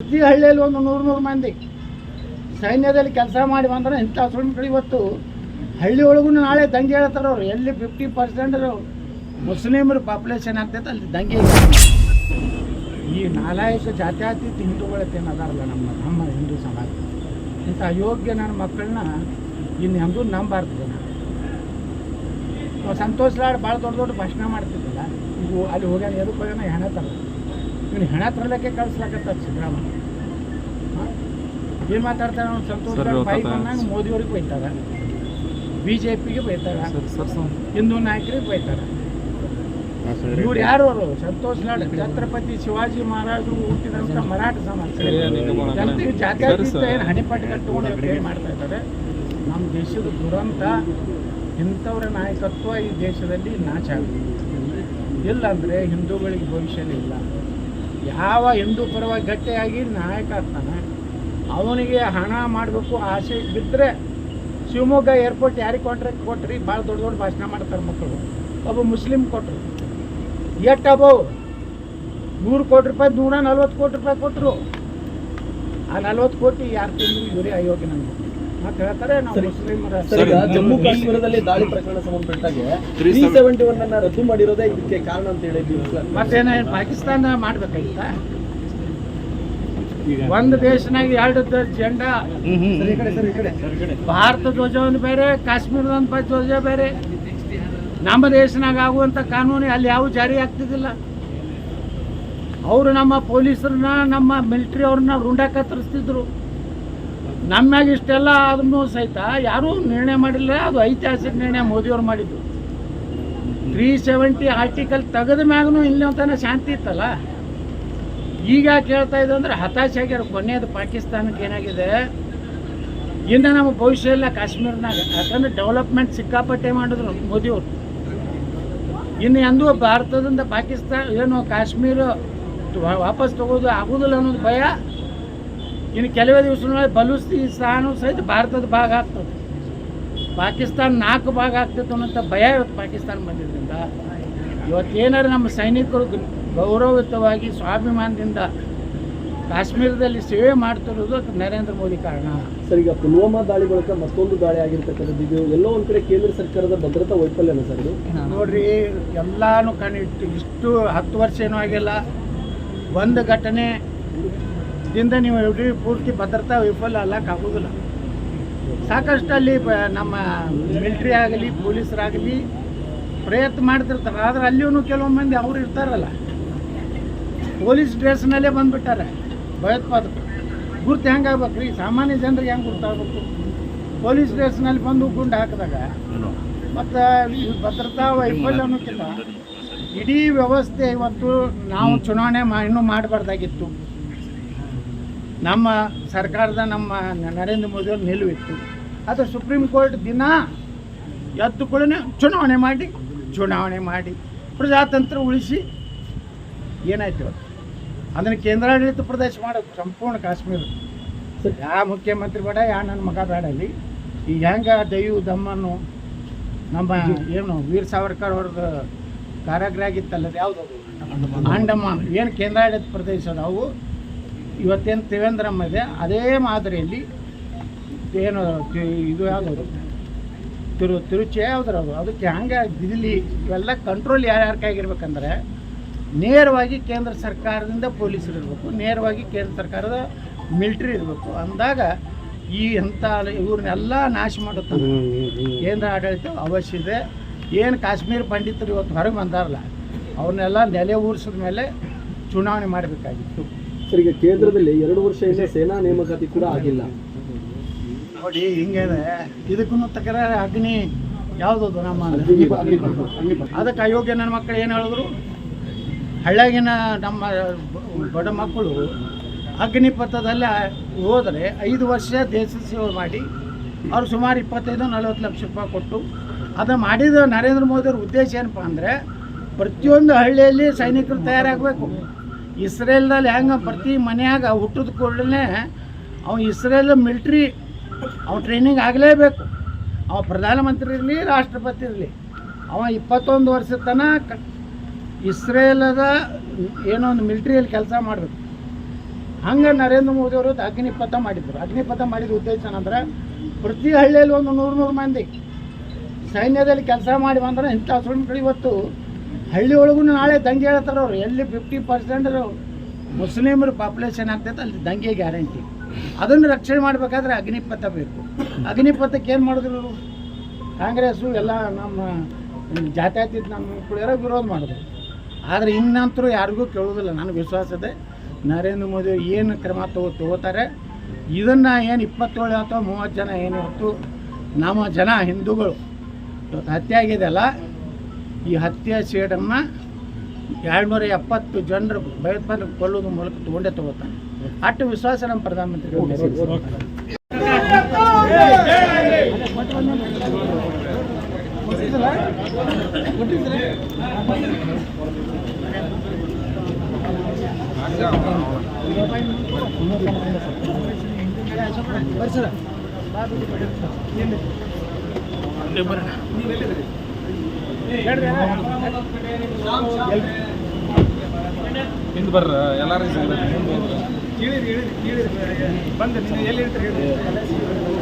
ಪ್ರತಿ ಹಳ್ಳಿಯಲ್ಲಿ ಒಂದು ನೂರು ನೂರು ಮಂದಿ. ಸೈನ್ಯದಲ್ಲಿ ಕೆಲಸ ಮಾಡಿ ಬಂದ್ರೆ ಇಂಥ ಸುಳ್ಳು ಇವತ್ತು ಹಳ್ಳಿ ಒಳಗೂ ನಾಳೆ ದಂಗೆ ಹೇಳ್ತಾರೆ ಅವ್ರು. ಎಲ್ಲಿ ಫಿಫ್ಟಿ ಪರ್ಸೆಂಟ್ ಮುಸ್ಲಿಮರು ಪಾಪ್ಯುಲೇಷನ್ ಆಗ್ತೈತೆ ಅಲ್ಲಿ ದಂಗೆ ಈ ನಾಲಾಯಿಸು ಜಾತ್ಯಾತೀತ ಹಿಂದೂಗಳ ಅದಾರಲ್ಲ ನಮ್ಮ ನಮ್ಮ ಹಿಂದೂ ಸಮಾಜ. ಇಂಥ ಅಯೋಗ್ಯ ನನ್ನ ಮಕ್ಕಳನ್ನ ಇನ್ನು ಹೆಂಗೂ ನಂಬಾರ್ದು ಜನ. ಸಂತೋಷ ಭಾಳ ದೊಡ್ಡ ದೊಡ್ಡ ಭಾಷಣ ಮಾಡ್ತಿದ್ದಲ್ಲ. ಈಗ ಅಲ್ಲಿ ಹೋಗ್ಯಾನ ಎದಕ್ಕೆ ಹೋಗ್ಯಾನ, ಹೆಣ ಇವನು ಹೆಣ ತರಲಿಕ್ಕೆ ಕಳಿಸ್ಲಾಕತ್ತ ಸಿದ್ದರಾಮಯ್ಯ. ಏನು ಮಾತಾಡ್ತಾರೆ ಅವ್ನು? ಸಂತೋಷ ಬೈಕ್ ಮೋದಿಯವ್ರಿಗೆ ಬೈತಾರೆ ಬಿ ಜೆ ಪಿಗೆ ಬೈತಾರೆ ಹಿಂದೂ ನಾಯಕರಿಗೆ ಬೈತಾರೆ ಇವ್ರು ಯಾರು ಅವರು ಸಂತೋಷ್ ಲಾಡ್ ಛತ್ರಪತಿ ಶಿವಾಜಿ ಮಹಾರಾಜರು ಹುಟ್ಟಿದಂತ ಮರಾಠ ಸಮಾಜ. ಜನತೆಗೆ ಜಾತ್ಯತೀತ ಏನು ಹಣಿಪಟ್ಟು ಕಟ್ಟಿಕೊಂಡು ಮಾಡ್ತಾ ಇದ್ದಾರೆ. ನಮ್ಮ ದೇಶದ ದುರಂತ ಇಂಥವ್ರ ನಾಯಕತ್ವ ಈ ದೇಶದಲ್ಲಿ ನಾಶ ಆಗುತ್ತೆ ಇಲ್ಲಾಂದ್ರೆ ಹಿಂದೂಗಳಿಗೆ ಭವಿಷ್ಯನೇ ಇಲ್ಲ. ಯಾವ ಹಿಂದೂ ಪರವಾಗಿ ಗಟ್ಟಿಯಾಗಿ ನಾಯಕ ಆಗ್ತಾನೆ. ಅವನಿಗೆ ಹಣ ಮಾಡಬೇಕು ಆಸೆ ಬಿದ್ದರೆ ಶಿವಮೊಗ್ಗ ಏರ್ಪೋರ್ಟ್ ಯಾರಿಗೆ ಕಾಂಟ್ರಾಕ್ಟ್ ಕೊಟ್ರಿ ಭಾಳ ದೊಡ್ಡ ದೊಡ್ಡ ಭಾಷಣ ಮಾಡ್ತಾರೆ ಮಕ್ಕಳು. ಒಬ್ಬ ಮುಸ್ಲಿಂ ಕೊಟ್ಟರು ಎಟ್ ಅಬೌ ನೂರು ಕೋಟಿ ರೂಪಾಯಿ, ನೂರ ನಲ್ವತ್ತು ಕೋಟಿ ರೂಪಾಯಿ ಕೊಟ್ಟರು ಆ ನಲ್ವತ್ತು ಕೋಟಿ ಯಾರು ತಿಂದ್ರು? ಇವರೇ ಅಯೋಗ್ಯ ನನಗೆ ಜಮ್ಮು ಕಾಶ್ಮೀರದಲ್ಲಿ ದಾಳಿ ಪ್ರಕರಣ ಸಂಬಂಧಪಟ್ಟಾಗೆ ತ್ರೀ ಸೆವೆಂಟಿ ಒನ್ ಅನ್ನ ರದ್ದು ಮಾಡಿರೋದೇ ಇದಕ್ಕೆ ಕಾರಣ ಅಂತ ಹೇಳಿದ್ವಿ ಮತ್ತೇನ ಪಾಕಿಸ್ತಾನ ಮಾಡ್ಬೇಕಾಗಿತ್ತ? ಒಂದು ದೇಶನಾಗ ಎರಡು ಜೆಂಡಾ. ಭಾರತ ಧ್ವಜವನ್ನು ಬೇರೆ ಕಾಶ್ಮೀರದ ಒಂದು ಧ್ವಜ ಬೇರೆ. ನಮ್ಮ ದೇಶನಾಗ ಆಗುವಂಥ ಕಾನೂನು ಅಲ್ಲಿ ಯಾವ ಜಾರಿ ಆಗ್ತಿದ್ದಿಲ್ಲ ಅವರು ನಮ್ಮ ಪೊಲೀಸರನ್ನ ನಮ್ಮ ಮಿಲಿಟ್ರಿ ಅವ್ರನ್ನ ರುಂಡ ಕತ್ತರಿಸ್ತಿದ್ರು. ನಮ್ಮ್ಯಾಗ ಇಷ್ಟೆಲ್ಲ ಆದ್ರೂ ಸಹಿತ ಯಾರೂ ನಿರ್ಣಯ ಮಾಡಿಲ್ಲ. ಅದು ಐತಿಹಾಸಿಕ ನಿರ್ಣಯ ಮೋದಿಯವ್ರು ಮಾಡಿದ್ದು. ತ್ರೀ ಸೆವೆಂಟಿ ಆರ್ಟಿಕಲ್ ತೆಗೆದ ಮ್ಯಾಗೂ ಇಲ್ಲಿ ಶಾಂತಿ ಇತ್ತಲ್ಲ? ಈಗ ಕೇಳ್ತಾ ಇದ್ದ ಅಂದ್ರೆ ಹತಾಶೆ ಆಗ್ಯಾರ. ಕೊನೆಯದು ಪಾಕಿಸ್ತಾನಕ್ಕೆ ಏನಾಗಿದೆ? ಇನ್ನು ನಮ್ಮ ಭವಿಷ್ಯ ಇಲ್ಲ ಕಾಶ್ಮೀರ್ನಾಗ, ಯಾಕಂದ್ರೆ ಡೆವಲಪ್ಮೆಂಟ್ ಸಿಕ್ಕಾಪಟ್ಟೆ ಮಾಡಿದ್ರು ಮೋದಿಯವರು. ಇನ್ನು ಎಂದೂ ಭಾರತದಿಂದ ಪಾಕಿಸ್ತಾನ ಏನು ಕಾಶ್ಮೀರ ವಾಪಸ್ ತಗೋದು ಆಗೋದಿಲ್ಲ ಅನ್ನೋದು ಭಯ. ಇನ್ನು ಕೆಲವೇ ದಿವಸಗಳಲ್ಲಿ ಬಲೂಚಿಸ್ತಾನು ಸಹಿತ ಭಾರತದ ಭಾಗ ಆಗ್ತದೆ. ಪಾಕಿಸ್ತಾನ ನಾಲ್ಕು ಭಾಗ ಆಗ್ತದೆ ಅನ್ನೋಂಥ ಭಯ ಇವತ್ತು ಪಾಕಿಸ್ತಾನ ಬಂದಿದ್ದರಿಂದ ಇವತ್ತು ಏನಾರು ನಮ್ಮ ಸೈನಿಕರು ಗೌರವಯುತವಾಗಿ ಸ್ವಾಭಿಮಾನದಿಂದ ಕಾಶ್ಮೀರದಲ್ಲಿ ಸೇವೆ ಮಾಡ್ತಿರೋದು ಅದು ನರೇಂದ್ರ ಮೋದಿ ಕಾರಣ. ಸರ್ ಈಗ ಪುಲ್ವಾಮಾ ದಾಳಿ ಬಳಿಕ ಮತ್ತೊಂದು ದಾಳಿ ಆಗಿರ್ತಕ್ಕಂಥದ್ದು ಇದು ಎಲ್ಲೋ ಒಂದು ಕಡೆ ಕೇಂದ್ರ ಸರ್ಕಾರದ ಭದ್ರತಾ ವೈಫಲ್ಯನ ಸರ್ ಇದು? ನೋಡ್ರಿ ಎಲ್ಲಾನು ಕಣ್ಣಿಟ್ಟು ಇಷ್ಟು ಹತ್ತು ವರ್ಷ ಏನೂ ಆಗಿಲ್ಲ. ಒಂದು ಘಟನೆ ದಿಂದ ನೀವು ಇಡೀ ಪೂರ್ತಿ ಭದ್ರತಾ ವಿಫಲ ಅಲ್ಲಕ್ಕಾಗೋದಿಲ್ಲ ಸಾಕಷ್ಟು ಅಲ್ಲಿ ನಮ್ಮ ಮಿಲ್ಟ್ರಿ ಆಗಲಿ, ಪೊಲೀಸರಾಗಲಿ ಪ್ರಯತ್ನ ಮಾಡ್ತಿರ್ತಾರೆ. ಆದರೆ ಅಲ್ಲಿಯೂ ಕೆಲವು ಮಂದಿ ಅವರು ಇರ್ತಾರಲ್ಲ. ಪೊಲೀಸ್ ಡ್ರೆಸ್ನಲ್ಲೇ ಬಂದ್ಬಿಟ್ಟಾರೆ. ಭಯೋತ್ಪಾದಕರು ಗುರ್ತು ಹೆಂಗೆ ಆಗ್ಬೇಕು ರೀ ಸಾಮಾನ್ಯ ಜನರಿಗೆ ಹೆಂಗೆ ಗುರ್ತಾಗಬೇಕು? ಪೊಲೀಸ್ ಡ್ರೆಸ್ನಲ್ಲಿ ಬಂದು ಗುಂಡು ಹಾಕಿದಾಗ ಮತ್ತು ಭದ್ರತಾ ವೈಫಲ್ಯ ಅನ್ನೋಕ್ಕಿಂತ ಇಡೀ ವ್ಯವಸ್ಥೆ ಇವತ್ತು ನಾವು ಚುನಾವಣೆ ಇನ್ನೂ ಮಾಡಬಾರ್ದಾಗಿತ್ತು. ನಮ್ಮ ಸರ್ಕಾರದ ನಮ್ಮ ನರೇಂದ್ರ ಮೋದಿಯವ್ರ ನಿಲುವಿತ್ತು. ಅದು ಸುಪ್ರೀಂ ಕೋರ್ಟ್ ದಿನ ಎದ್ದು ಕೂಡ ಚುನಾವಣೆ ಮಾಡಿ ಚುನಾವಣೆ ಮಾಡಿ ಪ್ರಜಾತಂತ್ರ ಉಳಿಸಿ ಏನಾಯ್ತು ಅದನ್ನು ಕೇಂದ್ರಾಡಳಿತ ಪ್ರದೇಶ ಮಾಡೋದು, ಸಂಪೂರ್ಣ ಕಾಶ್ಮೀರ. ಯಾವ ಮುಖ್ಯಮಂತ್ರಿ ಬೇಡ, ಯಾ ನನ್ನ ಮಗ ಬೇಡ ಅಲ್ಲಿ ಈಗ ಹೆಂಗೆ ದೈವ ದಮ್ಮನ್ನು ನಮ್ಮ ಏನು ವೀರ್ ಸಾವರ್ಕರ್ ಅವ್ರದ್ದು ಕಾರಾಗೃಹ ಆಗಿತ್ತಲ್ಲ ಯಾವುದು ಅಂಡಮಾನ್. ಏನು ಕೇಂದ್ರಾಡಳಿತ ಪ್ರದೇಶ ಅದಾವು? ಇವತ್ತೇನು ತ್ರಿವೇಂದ್ರಮ್ಮ ಇದೆ ಅದೇ ಮಾದರಿಯಲ್ಲಿ ಏನು ಇದು ಯಾವುದು ತಿರು ತಿರುಚಿ ಯಾವ್ದ್ರದು ಅದಕ್ಕೆ ಹಂಗೆ ದಿಲ್ಲಿ ಇವೆಲ್ಲ ಕಂಟ್ರೋಲ್ ಯಾರ್ಯಾರ ಕೈಗಿರ್ಬೇಕಂದ್ರೆ ನೇರವಾಗಿ ಕೇಂದ್ರ ಸರ್ಕಾರದಿಂದ ಪೊಲೀಸರು ಇರಬೇಕು ನೇರವಾಗಿ ಕೇಂದ್ರ ಸರ್ಕಾರದ ಮಿಲ್ಟ್ರಿ ಇರಬೇಕು. ಅಂದಾಗ ಈ ಎಂಥ ಇವ್ರನ್ನೆಲ್ಲ ನಾಶ ಮಾಡುತ್ತೆ ಕೇಂದ್ರ ಆಡಳಿತ ಅವಶ್ಯ ಇದೆ. ಏನು ಕಾಶ್ಮೀರ ಪಂಡಿತರು ಇವತ್ತು ಹೊರಗೆ ಬಂದಾರಲ್ಲ ಅವ್ರನ್ನೆಲ್ಲ ನೆಲೆ ಊರಿಸಿದ ಮೇಲೆ ಚುನಾವಣೆ ಮಾಡಬೇಕಾಗಿತ್ತು. ಸರ್ ಈಗ ಕೇಂದ್ರದಲ್ಲಿ ಎರಡು ವರ್ಷದಿಂದ ಸೇನಾ ನೇಮಕಾತಿ ಕೂಡ ಆಗಿಲ್ಲ. ನೋಡಿ ಹಿಂಗೇನೆ. ಇದಕ್ಕೂ ತಕರಾರ ಅಗ್ನಿ ಯಾವುದದು ನಮ್ಮ ಅದಕ್ಕೆ ಅಯೋಗ್ಯ ನನ್ನ ಮಕ್ಕಳು ಏನು ಹೇಳಿದ್ರು? ಹಳ್ಳಿಯಾಗಿನ ನಮ್ಮ ಬಡ ಮಕ್ಕಳು ಅಗ್ನಿಪಥದಲ್ಲಿ ಹೋದರೆ ಐದು ವರ್ಷ ದೇಶ ಸೇವೆ ಮಾಡಿ ಅವ್ರು ಸುಮಾರು ಇಪ್ಪತ್ತೈದು ನಲವತ್ತು ಲಕ್ಷ ರೂಪಾಯಿ ಕೊಟ್ಟು ಅದು ಮಾಡಿದ ನರೇಂದ್ರ ಮೋದಿಯವ್ರ ಉದ್ದೇಶ ಏನಪ್ಪ ಅಂದರೆ ಪ್ರತಿಯೊಂದು ಹಳ್ಳಿಯಲ್ಲಿ ಸೈನಿಕರು ತಯಾರಾಗಬೇಕು. ಇಸ್ರೇಲ್ದಲ್ಲಿ ಹೆಂಗೆ ಪ್ರತಿ ಮನೆಯಾಗ ಹುಟ್ಟಿದ ಕೂಡಲೇ ಅವ ಇಸ್ರೇಲ್ ಮಿಲ್ಟ್ರಿ ಅವ ಟ್ರೈನಿಂಗ್ ಆಗಲೇಬೇಕು. ಅವ ಪ್ರಧಾನಮಂತ್ರಿ ಇರಲಿ, ರಾಷ್ಟ್ರಪತಿ ಇರಲಿ, ಅವ ಇಪ್ಪತ್ತೊಂದು ವರ್ಷದ ತನಕ ಇಸ್ರೇಲದ ಏನೋ ಒಂದು ಮಿಲ್ಟ್ರಿಯಲ್ಲಿ ಕೆಲಸ ಮಾಡಬೇಕು. ಹಂಗೆ ನರೇಂದ್ರ ಮೋದಿ ಅವರು ಅಗ್ನಿಪಥ ಮಾಡಿದ್ರು. ಅಗ್ನಿಪಥ ಮಾಡಿದ ಉದ್ದೇಶ ಏನಂದ್ರೆ ಪ್ರತಿ ಹಳ್ಳಿಯಲ್ಲಿ ಒಂದು ನೂರು ನೂರು ಮಂದಿ ಸೈನ್ಯದಲ್ಲಿ ಕೆಲಸ ಮಾಡಿ ಬಂದ್ರೆ ಇಂಥ ಸುಳ್ಳು ಇವತ್ತು ಹಳ್ಳಿ ಒಳಗೂ ನಾಳೆ ದಂಗೆ ಹೇಳ್ತಾರೆ ಅವ್ರು. ಎಲ್ಲಿ ಫಿಫ್ಟಿ ಪರ್ಸೆಂಟ್ ಮುಸ್ಲಿಮರು ಪಾಪ್ಯುಲೇಷನ್ ಆಗ್ತೈತೆ, ಅಲ್ಲಿ ದಂಗೆ ಗ್ಯಾರಂಟಿ ಅದನ್ನು ರಕ್ಷಣೆ ಮಾಡಬೇಕಾದ್ರೆ ಅಗ್ನಿಪಥ ಬೇಕು. ಅಗ್ನಿಪಥಕ್ಕೆ ಏನು ಮಾಡಿದ್ರು ಕಾಂಗ್ರೆಸ್ ಕಾಂಗ್ರೆಸ್ಸು ಎಲ್ಲ ನಮ್ಮ ಜಾತ್ಯಾತೀತ ನಮ್ಮ ಕುಳಿಯರ ವಿರೋಧ ಮಾಡಿದ್ರು. ಆದರೆ ಇನ್ನಂತರೂ ಯಾರಿಗೂ ಕೇಳೋದಿಲ್ಲ ನನಗೆ ವಿಶ್ವಾಸ ಇದೆ, ನರೇಂದ್ರ ಮೋದಿ ಏನು ಕ್ರಮ ತಗೋ, ತಗೋತಾರೆ, ಇದನ್ನು ಏನು ಇಪ್ಪತ್ತೇಳು ಅಥವಾ ಮೂವತ್ತು ಜನ ಏನಿವತ್ತು ನಮ್ಮ ಜನ ಹಿಂದೂಗಳು ಇವತ್ತು ಹತ್ಯೆ ಆಗಿದೆಯಲ್ಲ ಈ ಹತ್ಯೆ ಸೇಡನ್ನು ಎರಡುನೂರ ಎಪ್ಪತ್ತು ಜನರು ಭಯೋತ್ಪಾದನೆ ಕೊಲ್ಲೋದು ಮೂಲಕ ತಗೊಂಡೇ ತಗೋತಾನೆ. ಅಟ್ಟು ವಿಶ್ವಾಸ ನಮ್ಮ ಪ್ರಧಾನಮಂತ್ರಿಗಳು ಹಿಂದೆ ಬರ್ರ ಎಲ್ಲಾರು ಬಂದು ಎಲ್ಲಿ ಇರ್ತೀರಿ